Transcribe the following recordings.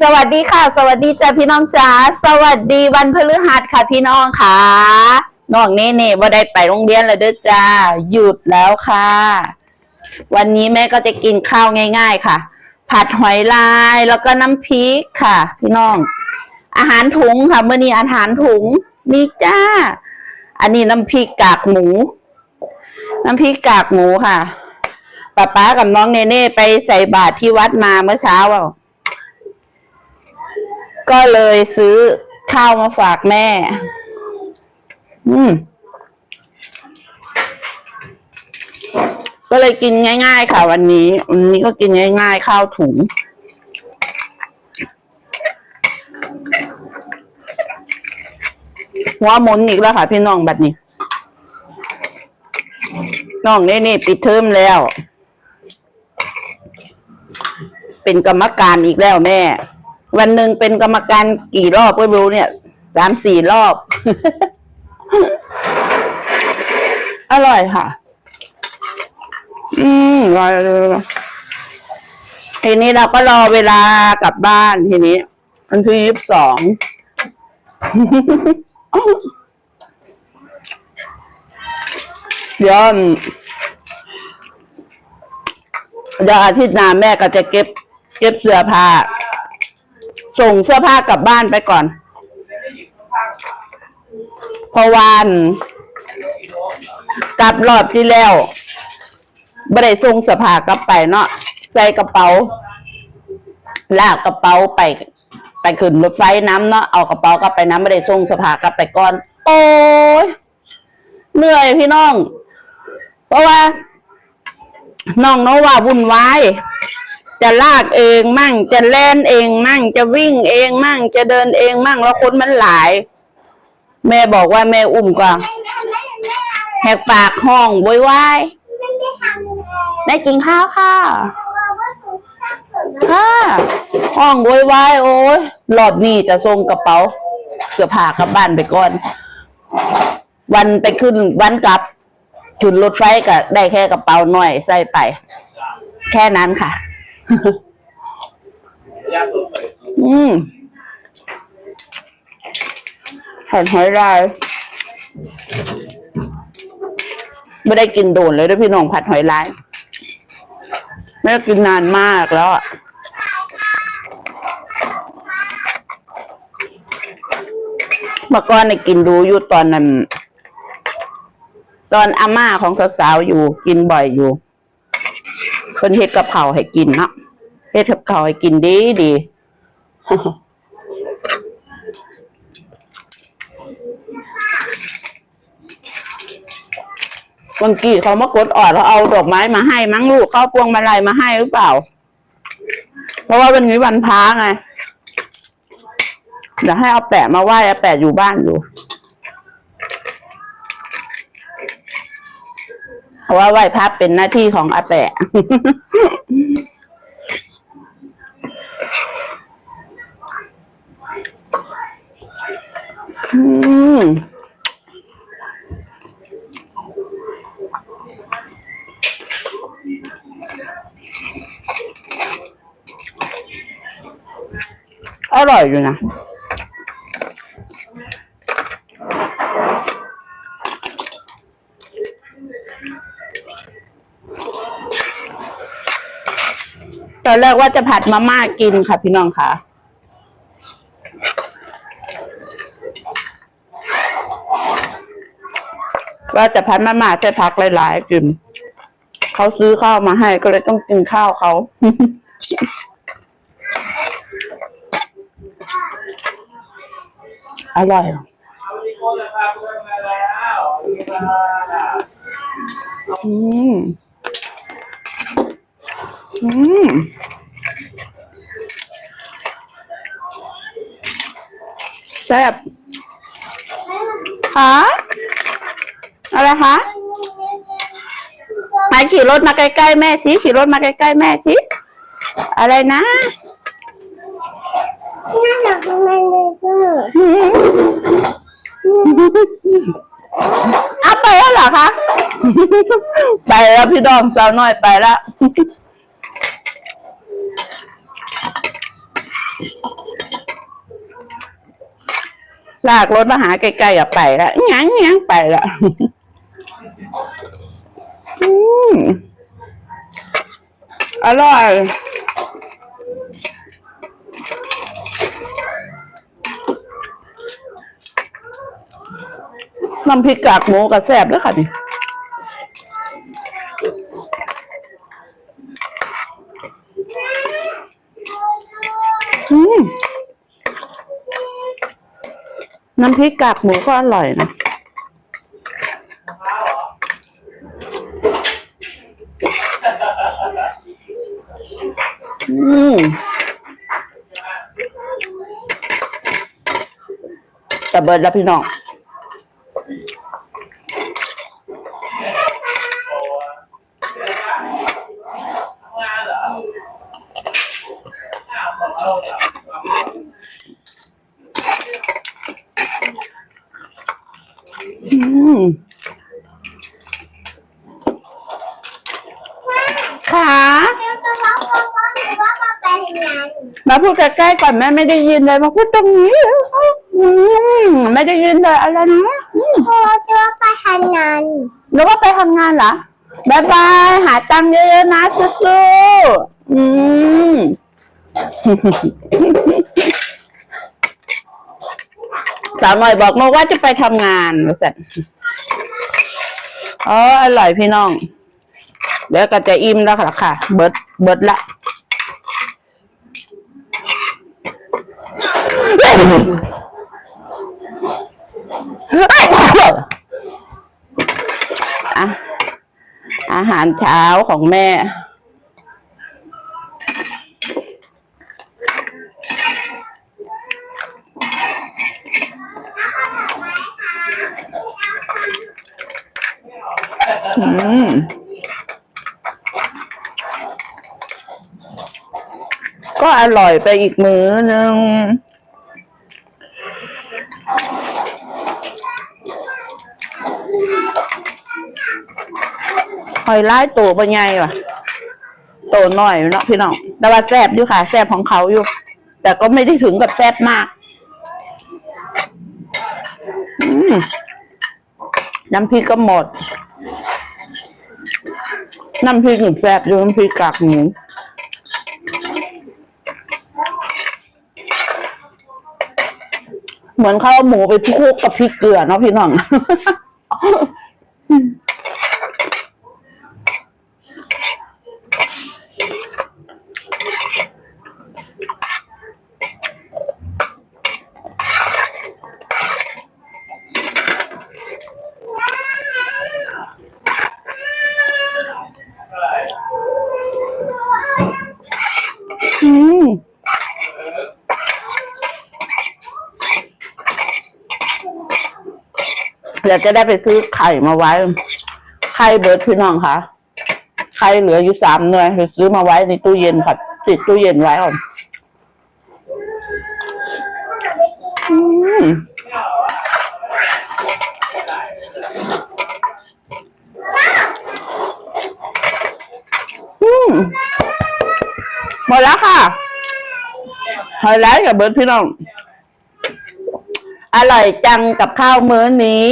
สวัสดีค่ะ สวัสดีจ้าพี่น้องจ๋าสวัสดีวันพฤหัสค่ะพี่น้องค่ะน้องเน่เน่บ่ได้ไปโรงเรียนแล้วเด้อจ้าหยุดแล้วค่ะ วันนี้แม่ก็จะกินข้าวง่าย ๆ ค่ะ ผัดหอยลายแล้วก็น้ำพริกค่ะ พี่น้อง อาหารถุงค่ะเมื่อนี้อาหารถุงนี่จ้า อันนี้น้ำพริกกากหมู น้ำพริกกากหมูค่ะป้าป๊ากับน้องเนเน่ไปใส่บาตรที่วัดมาเมื่อเช้าอะ ก็เลยซื้อข้าวมาฝากแม่ อืม ก็เลยกินง่าย ๆ ค่ะ วันนี้ วันนี้ก็กินง่าย ๆ ข้าวถุง หัวหมุนอีกแล้วค่ะ พี่น้องบัดนี้ น้องนี่นี่ปิดเทอมแล้ว เป็นกรรมการอีกแล้วแม่ วันหนึ่งเป็นกรรมการกี่รอบก็รู้เนี่ยสามสี่รอบ อร่อยค่ะ อืมอร่อยเลยทีนี้เราก็รอเวลากลับบ้านทีนี้วันที่ยี่สิบสองเดี๋ยวเดี๋ยวอาทิตย์หน้าแม่ก็จะเก็บ เก็บเสื้อผ้า ส่งเสื้อผ้ากลับบ้านไปก่อนเพราะวาอันกลับรอบที่แล้วไม่ได้ส่งเสื้อผ้ากลับไปเนาะใส่กระเป๋า ลากกระเป๋าไปไปขึ้นรถไฟน้ำเนาะเอากระเป๋ากลับไปน้ำไม่ได้ส่งเสื้อผ้ากลับไปก่อน โอ้ยเหนื่อยพี่น้อง เพราะว่าน้องโนว่าวุ่นวาย จะลากเองมั่ง จะแล่นเองมั่ง จะวิ่งเองมั่ง จะเดินเองมั่งแล้วคนมันหลาย แม่บอกว่าแม่อุ้มก็แหกปากห้องโวยวายแม่กินข้าวค่ะค่ะห้องโวยวายโอ้ยรอบนี้จะส่งกระเป๋าเสื้อผ้ากลับบ้านไปก่อน วันไปขึ้นวันกลับขึ้นรถไฟก็ได้แค่กระเป๋าหน่อยใส่ไป แค่นั้นค่ะ อืมผัดหอยลายไม่ได้กินโดนเลยด้วยพี่น้องผัดหอยลาย ไม่ได้กินนานมากแล้วอะเมื่อก่อนเนี่ยกินดูอยู่ตอนนั้น ตอนอาม่าของสาวๆอยู่กินบ่อยอยู่ คนเฮ็ดกับเขาวให้กินเนาะเฮ็ดกับเขาวให้กินดีดีบางกี้เขามากดออดแล้วเอาดอกไม้มาให้มั้งลูกเขาเอาพวงมาลัยมาให้หรือเปล่า เพราะว่าวันนี้วันพระไงเดี๋ยวให้เอาแปะมาไหว้เอาแปะอยู่บ้านอยู่ เพราะว่าไหว้พระเป็นหน้าที่ของอาแปะอืมอร่อยอยู่นะ อนแรกว่าจะผัดมาม่ากินค่ะพี่น้องค่ะ ว่าจะพัดมาม่าใช้พักหลายๆกินเขาซื้อข้าวมาให้ก็เลยต้องกินข้าวเขาอร่อยอืม อืม แซ่บฮะอะไรคะมาขี่รถมาใกล้ๆแม่สิขี่รถมาใกล้ๆแม่สิอะไรนะน่ารักมากเลยคือเอาไปแล้วเหรอคะ ไปแล้วพี่ดอมสาวน้อยไปแล้ว ลากรถมาหาใกล้ๆอะไปละงั้งงั้งไปละอืมอร่อยน้ำพริกกากหมูกับแซ่บด้วยค่ะนี่อืม น้ำพริกกากหมูก็อร่อยนะ อืมแต่เบิร์ดแล้วพี่น้อง ขาเดี๋ยวจะร้องร้องร้องหรือว่ามาพูดใกล้ๆก่อนแม่ไม่ได้ยินเลยมาพูดตรงนี้อืมไม่ได้ยินเลยอะไรนะอืมพอจะว่าไปทำงานหรือว่าไปทำงานเหรอบายบายหาตังค์เยอะๆนะสู้ๆอืม สาวหน่อยบอกมาว่าจะไปทำงานว่าสันอ๋ออร่อยพี่น้อง เดี๋ยวก็จะอิ่มแล้วค่ะค่ะเบิดเบิดละอาหารเช้าของแม่ ก็อร่อยไปอีกมื้อหนึ่งหอยลายตัวเป็นไงวะโตหน่อยเนาะพี่น้องแต่ว่าแซบอยู่ค่ะ แซบของเขาอยู่ แต่ก็ไม่ได้ถึงกับแซบมากมน้ำพริกก็หมด น้ำพริกหนึ่งแซบอยู่น้ำพริกกากหมู เหมือนเขาเอาหมูไปคลุกกับพริกเกลือเนาะพี่น้อง เดี๋ยวจะได้ไปซื้อไข่มาไว้ ไข่เบิร์ดพี่น้องค่ะ ไข่เหลืออยู่สามหน่วยไปซื้อมาไว้ในตู้เย็นค่ะติดตู้เย็นไว้ก่อนอืมหมดแล้วค่ะหอยไลท์กับเบิร์ดพี่น้อง อร่อยจังกับข้าวมื้อนี้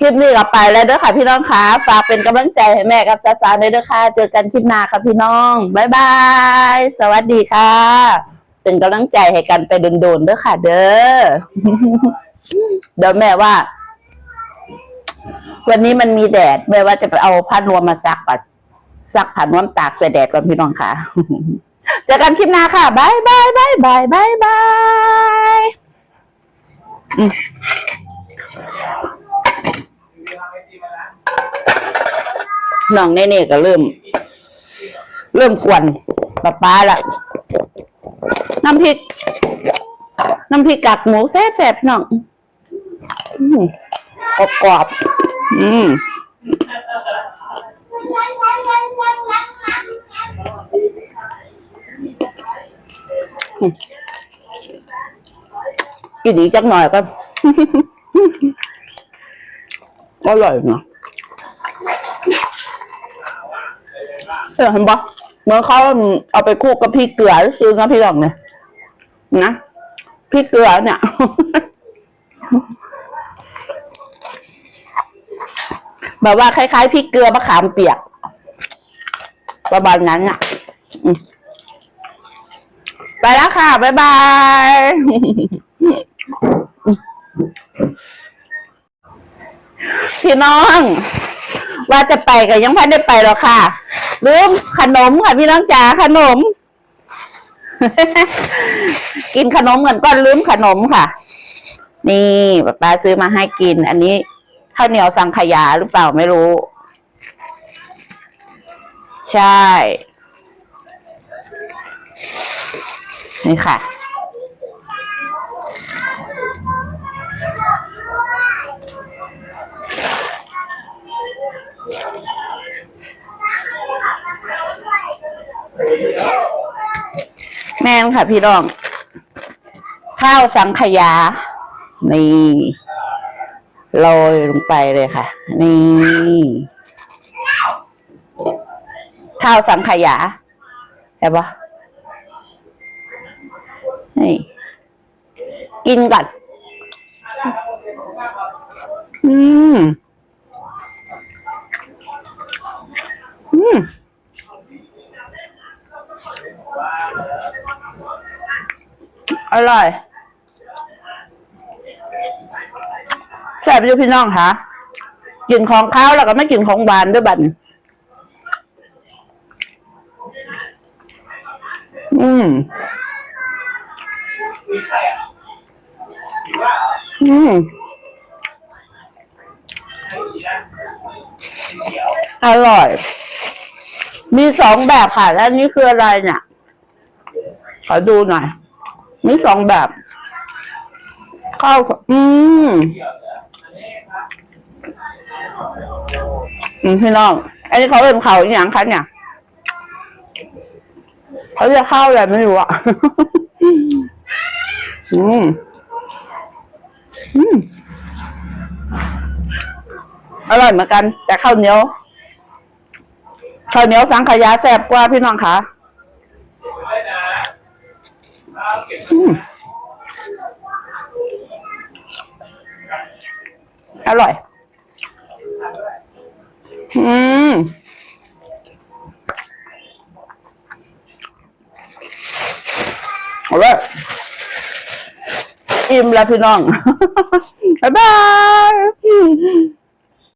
คลิปนี้ก็ไปแล้วเด้อค่ะพี่น้องคะฝากเป็นกำลังใจให้แม่กับจ้าสาด้วยเด้อค่ะ เจอกันคลิปหน้าค่ะพี่น้อง บ๊ายบาย สวัสดีค่ะ เป็นกำลังใจให้กันไปโดนๆเด้อค่ะ เด้อ เดี๋ยวแม่ว่า วันนี้มันมีแดด แม่ว่าจะไปเอาผ้านวมมาซักก่อนซักผ้านวมตากใส่แดดก่อนพี่น้องค่ะ เจอกันคลิปหน้าค่ะบายบายบายบายบายบาย น้องเน่ๆก็เริ่ม เริ่มควนป้าป้าละน้ำพริก น้ำพริกกากหมูแซ่บๆพี่น้องอืมกรอบอืม กินอีกจักหน่อยก็ อร่อยเนาะเห็นปะเมื่อเขาเอาไปคลุกกับพริกเกลือซื้อนะพี่หลองเนี่ยนะพริกเกลือเนี่ยแบบว่าคล้ายๆพริกเกลือมะขามเปียกประมาณนั้นอะไปแล้วค่ะ บ๊ายบาย พี่น้อง ว่าจะไปก็ยังพันได้ไปหรอกค่ะลืมขนมค่ะพี่น้องจ๋าขนม กินขนมกันก็ลืมขนมค่ะ นี่ป้าป้าซื้อมาให้กิน อันนี้ข้าวเหนียวสังขยาหรือเปล่าไม่รู้ ใช่ นี่ค่ะ นค่ะพี่น้อง ข้าวสังขยา นี่โรยลงไปเลยค่ะ นี่ ข้าวสังขยาเห็นปะนี่ กินก่อนอืม อืม อร่อยแซ่บอยู่พี่น้องคะกินของข้าวแล้วก็ไม่กินของหวานด้วยบัดนอืม อืมอร่อย มีสองแบบค่ะ แล้วนนี้คืออะไรเนี่ย ขอดูหน่อย มีสองแบบข้าวอืมอืมพี่น้อง อันนี้เขาเป็นเขาอย่างคะเนี่ย เขาจะเข้าอะไรไม่รู้อะ อืม อืม อร่อยเหมือนกัน แต่ข้าวเหนียวข้าวเหนียวสังขยาแซ่บกว่าพี่น้องคะ อร่อย อืมเอาลยอิ่มแล้วพี่น้อง บ๊ายบาย